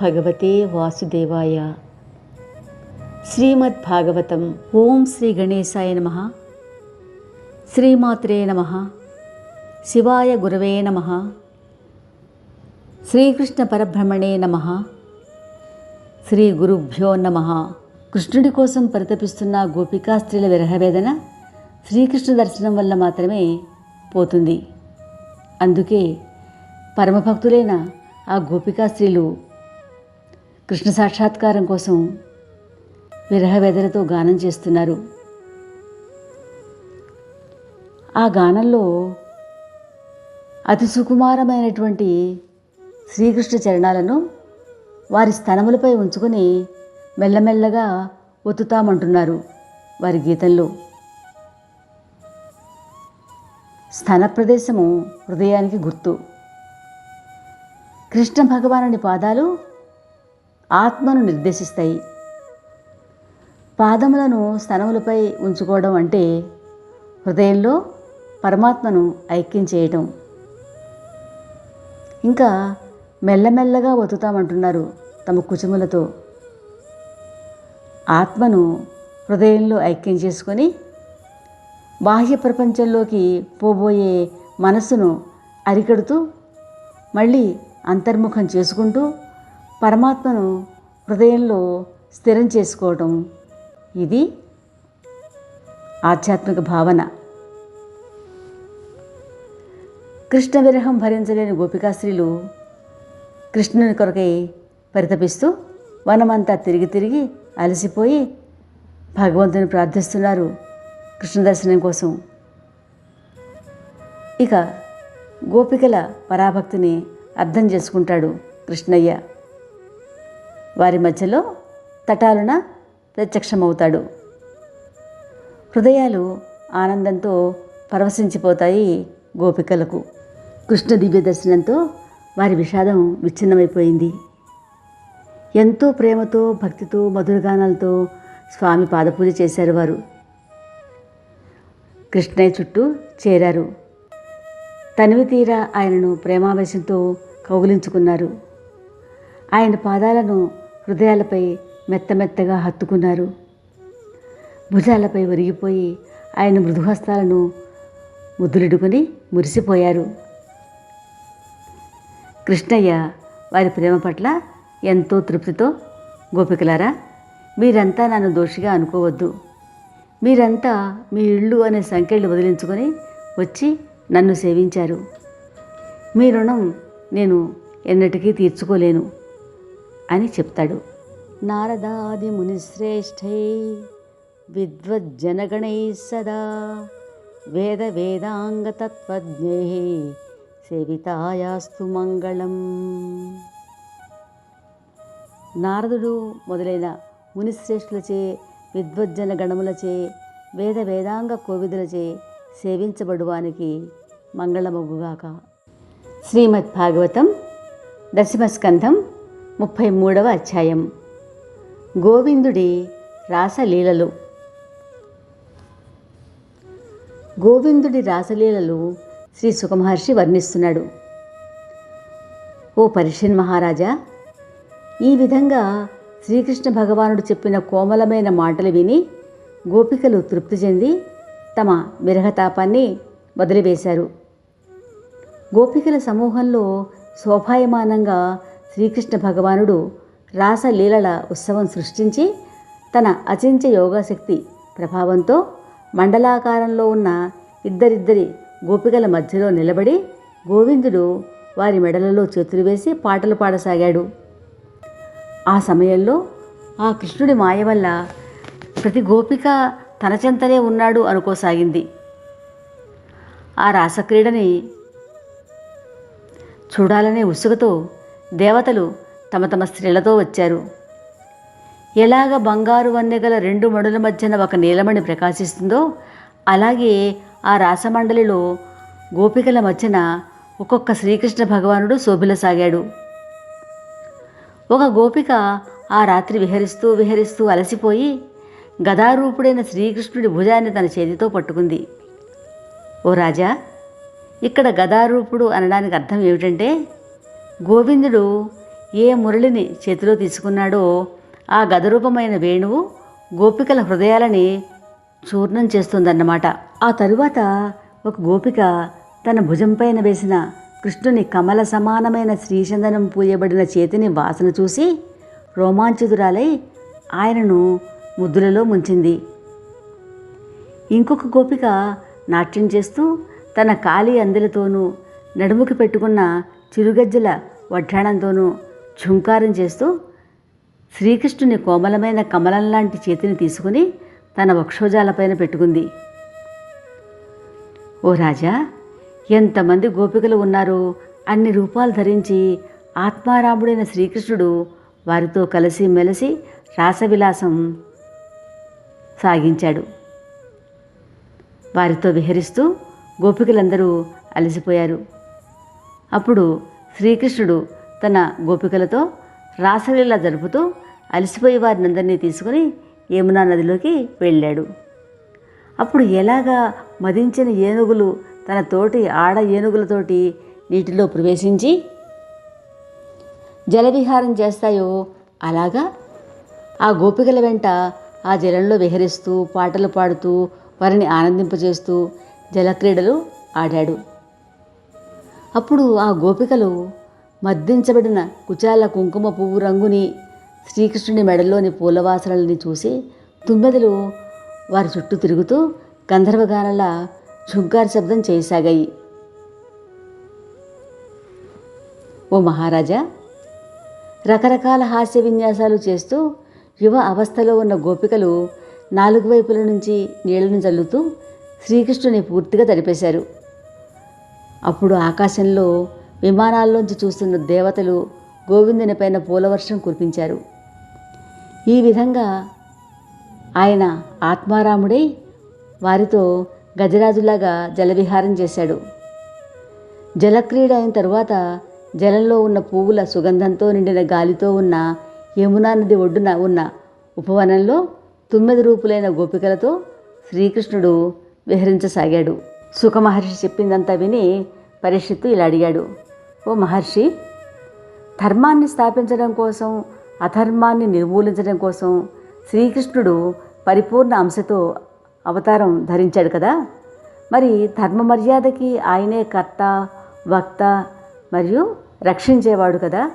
భగవతే వాసుదేవాయ. శ్రీమద్ భాగవతం ఓం శ్రీ గణేశాయ నమ. శ్రీమాత్రే నమ. శివాయ గురవే నమ. శ్రీకృష్ణ పరబ్రహ్మణే నమ. శ్రీ గురుభ్యో నమ. కృష్ణుడి కోసం పరితపిస్తున్న గోపికా స్త్రీల విరహవేదన శ్రీకృష్ణ దర్శనం వల్ల మాత్రమే పోతుంది. అందుకే పరమభక్తులైన ఆ గోపికా స్త్రీలు కృష్ణ సాక్షాత్కారం కోసం విరహవేదలతో గానం చేస్తున్నారు. ఆ గానంలో అతి సుకుమారమైనటువంటి శ్రీకృష్ణ చరణాలను వారి స్థనములపై ఉంచుకొని మెల్లమెల్లగా ఒత్తుతామంటున్నారు వారి గీతంలో. స్థన ప్రదేశము హృదయానికి గుర్తు. కృష్ణ భగవానుని పాదాలు ఆత్మను నిర్దేశిస్తాయి. పాదములను స్తనములపై ఉంచుకోవడం అంటే హృదయంలో పరమాత్మను ఐక్యం చేయటం. ఇంకా మెల్లమెల్లగా ఒత్తుతామంటున్నారు తమ కుచుములతో ఆత్మను హృదయంలో ఐక్యం చేసుకొని బాహ్య ప్రపంచంలోకి పోబోయే మనస్సును అరికడుతూ మళ్ళీ అంతర్ముఖం చేసుకుంటూ పరమాత్మను హృదయంలో స్థిరం చేసుకోవటం. ఇది ఆధ్యాత్మిక భావన. కృష్ణ విరహం భరించలేని గోపికాశ్రీలు కృష్ణుని కొరకై పరితపిస్తూ వనమంతా తిరిగి తిరిగి అలసిపోయి భగవంతుని ప్రార్థిస్తున్నారు కృష్ణ దర్శనం కోసం. ఇక గోపికల పరాభక్తిని అర్థం చేసుకుంటాడు కృష్ణయ్య. వారి మధ్యలో తటాలున ప్రత్యక్షమవుతాడు. హృదయాలు ఆనందంతో పరవశించిపోతాయి గోపికలకు. కృష్ణ దివ్య దర్శనంతో వారి విషాదం విచ్ఛిన్నమైపోయింది. ఎంతో ప్రేమతో భక్తితో మధురగానాలతో స్వామి పాదపూజ చేశారు వారు. కృష్ణయ్య చుట్టూ చేరారు. తనివి తీరా ఆయనను ప్రేమావేశంతో కౌగిలించుకున్నారు. ఆయన పాదాలను హృదయాలపై మెత్తమెత్తగా హత్తుకున్నారు. భుజాలపై ఒరిగిపోయి ఆయన మృదుహస్తాలను ముద్దులిడుకొని మురిసిపోయారు. కృష్ణయ్య వారి ప్రేమ పట్ల ఎంతో తృప్తితో గోపికలారా మీరంతా నన్ను దోషిగా అనుకోవద్దు. మీరంతా మీ ఇళ్ళు అనే సంఖ్యలు వదిలించుకొని వచ్చి నన్ను సేవించారు. మీ రుణం నేను ఎన్నటికీ తీర్చుకోలేను. అని చెప్తాడు. నారదాది మునిశ్రేష్ఠై విద్వజ్జనగణై సదా వేద వేదాంగ తత్వజ్ఞై సేవితాయాస్తు మంగళం. నారదుడు మొదలైన మునిశ్రేష్ఠులచే విద్వజ్జన గణములచే వేద వేదాంగ కోవిదులచే సేవించబడువానికి మంగళమగుగాక. శ్రీమద్ భాగవతం దశమస్కంధం ముప్పై మూడవ అధ్యాయం. గోవిందుడి రాసలీలలు. గోవిందుడి రాసలీలలు శ్రీ సుఖమహర్షి వర్ణిస్తున్నాడు. ఓ పరిషన్ మహారాజా ఈ విధంగా శ్రీకృష్ణ భగవానుడు చెప్పిన కోమలమైన మాటలు విని గోపికలు తృప్తి చెంది తమ విరహతాపాన్ని వదిలివేశారు. గోపికల సమూహంలో శోభాయమానంగా శ్రీకృష్ణ భగవానుడు రాసలీలల ఉత్సవం సృష్టించి తన అచించ యోగాశక్తి ప్రభావంతో మండలాకారంలో ఉన్న ఇద్దరిద్దరి గోపికల మధ్యలో నిలబడి గోవిందుడు వారి మెడలలో చేతులు వేసి పాటలు పాడసాగాడు. ఆ సమయంలో ఆ కృష్ణుడి మాయ వల్ల ప్రతి గోపిక తన చెంతనే ఉన్నాడు అనుకోసాగింది. ఆ రాసక్రీడని చూడాలనే ఉత్సుకతో దేవతలు తమ తమ స్త్రీలతో వచ్చారు. ఎలాగ బంగారు వన్నెగల రెండు మడుల మధ్యన ఒక నీలమణి ప్రకాశిస్తుందో అలాగే ఆ రాసమండలిలో గోపికల మధ్యన ఒక్కొక్క శ్రీకృష్ణ భగవానుడు శోభిలసాగాడు ఒక గోపిక ఆ రాత్రి విహరిస్తూ విహరిస్తూ అలసిపోయి గదారూపుడైన శ్రీకృష్ణుడి భుజాన్ని తన చేతితో పట్టుకుంది. ఓ రాజా ఇక్కడ గదారూపుడు అనడానికి అర్థం ఏమిటంటే గోవిందుడు ఏ మురళిని చేతిలో తీసుకున్నాడో ఆ గదరూపమైన వేణువు గోపికల హృదయాలని చూర్ణం చేస్తుందన్నమాట. ఆ తరువాత ఒక గోపిక తన భుజంపైన వేసిన కృష్ణుని కమల సమానమైన శ్రీచందనం పూయబడిన చేతిని వాసన చూసి రోమాంచితురాలై ఆయనను ముద్దులలో ముంచింది. ఇంకొక గోపిక నాట్యం చేస్తూ తన కాలి అందెలతోనూ నడుముకి పెట్టుకున్న చిరుగజ్జల వడ్డాణంతోనూ ఝుంకారం చేస్తూ శ్రీకృష్ణుని కోమలమైన కమలం లాంటి చేతిని తీసుకుని తన వక్షోజాలపైన పెట్టుకుంది. ఓ రాజా ఎంతమంది గోపికలు ఉన్నారో. అన్ని రూపాలు ధరించి ఆత్మారాముడైన శ్రీకృష్ణుడు వారితో కలిసి మెలిసి రాసవిలాసం సాగించాడు. వారితో విహరిస్తూ గోపికలందరూ అలసిపోయారు. అప్పుడు శ్రీకృష్ణుడు తన గోపికలతో రాసలీల జరుపుతూ అలసిపోయి వారినందరినీ తీసుకుని యమునా నదిలోకి వెళ్ళాడు. అప్పుడు ఎలాగా మదించిన ఏనుగులు తన తోటి ఆడ ఏనుగులతోటి నీటిలో ప్రవేశించి జలవిహారం చేస్తాయో? అలాగా ఆ గోపికల వెంట ఆ జలంలో విహరిస్తూ పాటలు పాడుతూ వారిని ఆనందింపజేస్తూ జలక్రీడలు ఆడాడు. అప్పుడు ఆ గోపికలు మద్దించబడిన కుచాల కుంకుమ పువ్వు రంగుని శ్రీకృష్ణుని మెడలోని పూలవాసనల్ని చూసి తుమ్మెదలు వారి చుట్టూ తిరుగుతూ గంధర్వగానలా ఝుంకార్ శబ్దం చేయసాగాయి. ఓ మహారాజా! రకరకాల హాస్య విన్యాసాలు చేస్తూ యువ అవస్థలో ఉన్న గోపికలు నాలుగు వైపుల నుంచి నీళ్ళను చల్లుతూ శ్రీకృష్ణుని పూర్తిగా తడిపేశారు. అప్పుడు ఆకాశంలో విమానాల్లోంచి చూస్తున్న దేవతలు గోవిందుని పైన పూలవర్షం కురిపించారు. ఈ విధంగా ఆయన ఆత్మారాముడై వారితో గజరాజులాగా జలవిహారం చేశాడు. జలక్రీడ అయిన తరువాత జలంలో ఉన్న పువ్వుల సుగంధంతో నిండిన గాలితో ఉన్న యమునా నది ఒడ్డున ఉన్న ఉపవనంలో తొమ్మిది రూపులైన గోపికలతో శ్రీకృష్ణుడు విహరించసాగాడు. సుఖమహర్షి చెప్పిందంతా విని పరీక్షిత్తు ఇలా అడిగాడు. ఓ మహర్షి ధర్మాన్ని స్థాపించడం కోసం అధర్మాన్ని నిర్మూలించడం కోసం శ్రీకృష్ణుడు పరిపూర్ణ అంశతో అవతారం ధరించాడు కదా. మరి ధర్మ మర్యాదకి ఆయనే కర్త వక్త మరియు రక్షించేవాడు కదా.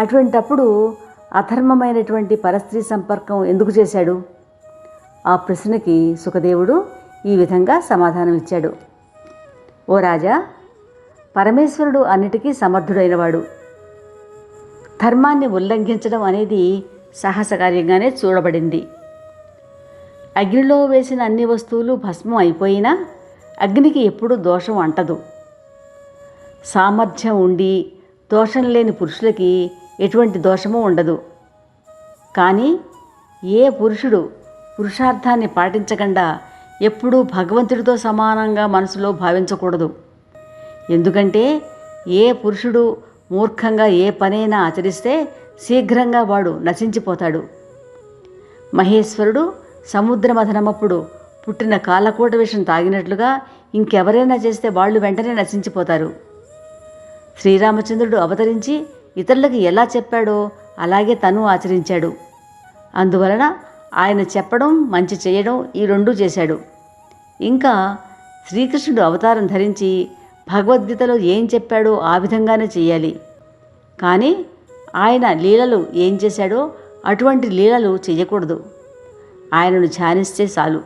అటువంటప్పుడు అధర్మమైనటువంటి పరస్త్రీ సంపర్కం ఎందుకు చేశాడు? ఆ ప్రశ్నకి సుఖదేవుడు ఈ విధంగా సమాధానం ఇచ్చాడు. ఓ రాజా పరమేశ్వరుడు అన్నిటికీ సమర్థుడైనవాడు. ధర్మాన్ని ఉల్లంఘించడం అనేది సాహసకార్యంగానే చూడబడింది. అగ్నిలో వేసిన అన్ని వస్తువులు భస్మం అయిపోయినా అగ్నికి ఎప్పుడూ దోషం అంటదు. సామర్థ్యం ఉండి దోషం లేని పురుషులకి ఎటువంటి దోషము ఉండదు. కానీ ఏ పురుషుడు పురుషార్థాన్ని పాటించకుండా ఎప్పుడూ భగవంతుడితో సమానంగా మనసులో భావించకూడదు. ఎందుకంటే ఏ పురుషుడు మూర్ఖంగా ఏ పనైనా ఆచరిస్తే శీఘ్రంగా వాడు నశించిపోతాడు. మహేశ్వరుడు సముద్రమథనమప్పుడు పుట్టిన కాలకూట విషం తాగినట్లుగా ఇంకెవరైనా చేస్తే వాళ్ళు వెంటనే నశించిపోతారు. శ్రీరామచంద్రుడు అవతరించి ఇతరులకు ఎలా చెప్పాడో అలాగే తను ఆచరించాడు. అందువలన ఆయన చెప్పడం మంచి చేయడం ఈ రెండూ చేశాడు. ఇంకా శ్రీకృష్ణుడు అవతారం ధరించి భగవద్గీతలో ఏం చెప్పాడో ఆ విధంగానే చేయాలి. కానీ ఆయన లీలలు ఏం చేశాడో అటువంటి లీలలు చేయకూడదు. ఆయనను ధ్యానిస్తే చాలు.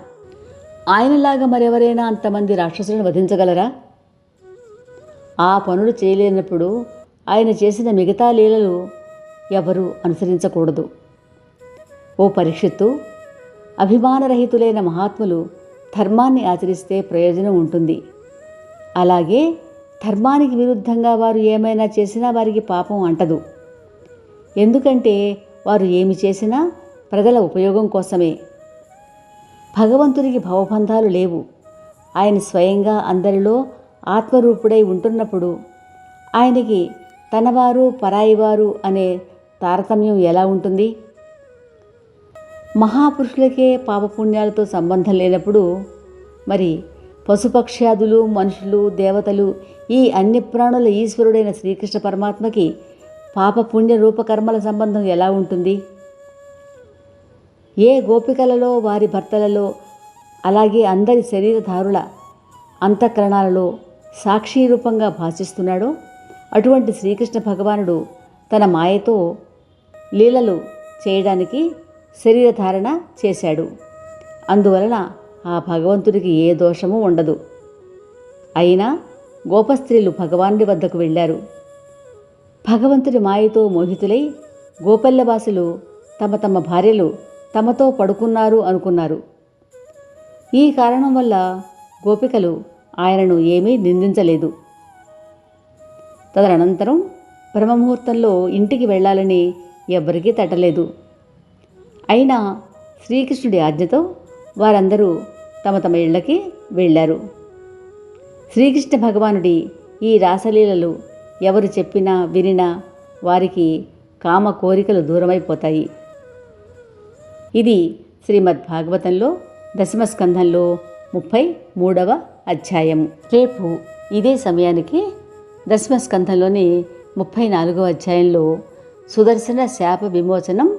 ఆయనలాగా మరెవరైనా అంతమంది రాక్షసులను వధించగలరా? ఆ పనులు చేయలేనప్పుడు ఆయన చేసిన మిగతా లీలలు ఎవరు అనుసరించకూడదు. ఓ పరీక్షిత్తు అభిమానరహితులైన మహాత్ములు ధర్మాన్ని ఆచరిస్తే ప్రయోజనం ఉంటుంది. అలాగే ధర్మానికి విరుద్ధంగా వారు ఏమైనా చేసినా వారికి పాపం అంటదు. ఎందుకంటే వారు ఏమి చేసినా ప్రజల ఉపయోగం కోసమే. భగవంతునికి భవబంధాలు లేవు. ఆయన స్వయంగా అందరిలో ఆత్మరూపుడై ఉంటున్నప్పుడు ఆయనకి తనవారు పరాయివారు అనే తారతమ్యం ఎలా ఉంటుంది? మహాపురుషులకే పాపపుణ్యాలతో సంబంధం లేనప్పుడు మరి పశుపక్ష్యాదులు మనుషులు దేవతలు ఈ అన్ని ప్రాణుల ఈశ్వరుడైన శ్రీకృష్ణ పరమాత్మకి పాప పుణ్య రూపకర్మల సంబంధం ఎలా ఉంటుంది? ఏ గోపికలలో వారి భర్తలలో అలాగే అందరి శరీరధారుల అంతఃకరణాలలో సాక్షి రూపంగా భాషిస్తున్నాడో అటువంటి శ్రీకృష్ణ భగవానుడు తన మాయతో లీలలు చేయడానికి శరీరధారణ చేశాడు. అందువలన ఆ భగవంతుడికి ఏ దోషము ఉండదు. అయినా గోపస్త్రీలు భగవానుడి వద్దకు వెళ్ళారు. భగవంతుడి మాయతో మోహితులై గోపల్లవాసులు తమ తమ భార్యలు తమతో పడుకున్నారు అనుకున్నారు. ఈ కారణం వల్ల గోపికలు ఆయనను ఏమీ నిందించలేదు. తదనంతరం బ్రహ్మముహూర్తంలో ఇంటికి వెళ్ళాలని ఎవ్వరికీ తట్టలేదు. అయినా శ్రీకృష్ణుడి ఆజ్ఞతో వారందరూ తమ తమ ఇళ్ళకి వెళ్ళారు. శ్రీకృష్ణ భగవానుడి ఈ రాసలీలలు ఎవరు చెప్పినా వినినా వారికి కామ కోరికలు దూరమైపోతాయి. ఇది శ్రీమద్ భాగవతంలో దశమస్కంధంలో ముప్పై మూడవ అధ్యాయం. రేపు ఇదే సమయానికి దశమస్కంధంలోని ముప్పై నాలుగవ అధ్యాయంలో సుదర్శన శాప విమోచనం